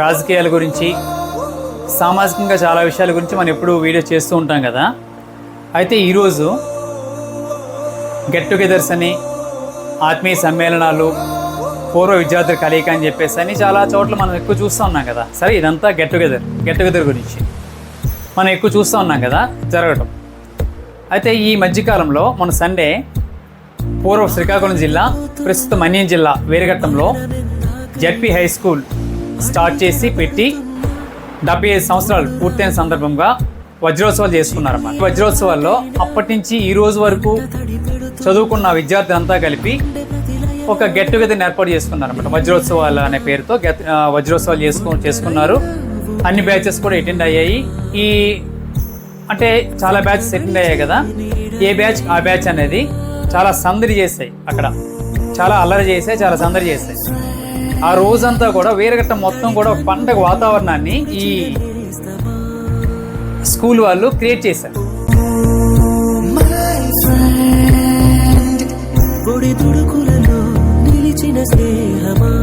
రాజకీయాల గురించి సామాజికంగా చాలా విషయాల గురించి మనం ఎప్పుడూ వీడియో చేస్తూ ఉంటాం కదా. అయితే ఈరోజు గెట్ టుగెదర్స్ అని ఆత్మీయ సమ్మేళనాలు పూర్వ విద్యార్థుల కలయిక అని చెప్పేసి అని చాలా చోట్ల మనం ఎక్కువ చూస్తూ ఉన్నాం కదా. సరే ఇదంతా గెట్ టుగెదర్ గెట్ టుగెదర్ గురించి. మనం ఎక్కువ చూస్తూ ఉన్నాం కదా జరగటం. అయితే ఈ మధ్యకాలంలో మన సండే పూర్వ శ్రీకాకుళం జిల్లా ప్రస్తుతం మన్యం జిల్లా వేరగట్టంలో జడ్పీ హై స్కూల్ స్టార్ట్ చేసి పెట్టి డెబ్బై ఐదు సంవత్సరాలు పూర్తయిన సందర్భంగా వజ్రోత్సవాలు చేసుకున్నారన్నమాట. వజ్రోత్సవాల్లో అప్పటి నుంచి ఈ రోజు వరకు చదువుకున్న విద్యార్థులంతా కలిపి ఒక గెట్ టుగెదర్ ఏర్పాటు చేసుకున్నారన్నమాట. వజ్రోత్సవాలు అనే పేరుతో గెట్ వజ్రోత్సవాలు చేసుకు చేసుకున్నారు. అన్ని బ్యాచెస్ కూడా అటెండ్ అయ్యాయి. ఈ అంటే చాలా బ్యాచెస్ అటెండ్ అయ్యాయి కదా. ఏ బ్యాచ్ ఆ బ్యాచ్ అనేది చాలా సందడి చేస్తాయి అక్కడ. చాలా అల్లరి చేసాయి చాలా సందడి చేస్తాయి ఆ రోజంతా కూడా వీరగట్ట మొత్తం కూడా పండగ వాతావరణాన్ని ఈ స్కూల్ వాళ్ళు క్రియేట్ చేశారు. నిలిచిన స్నేహమా?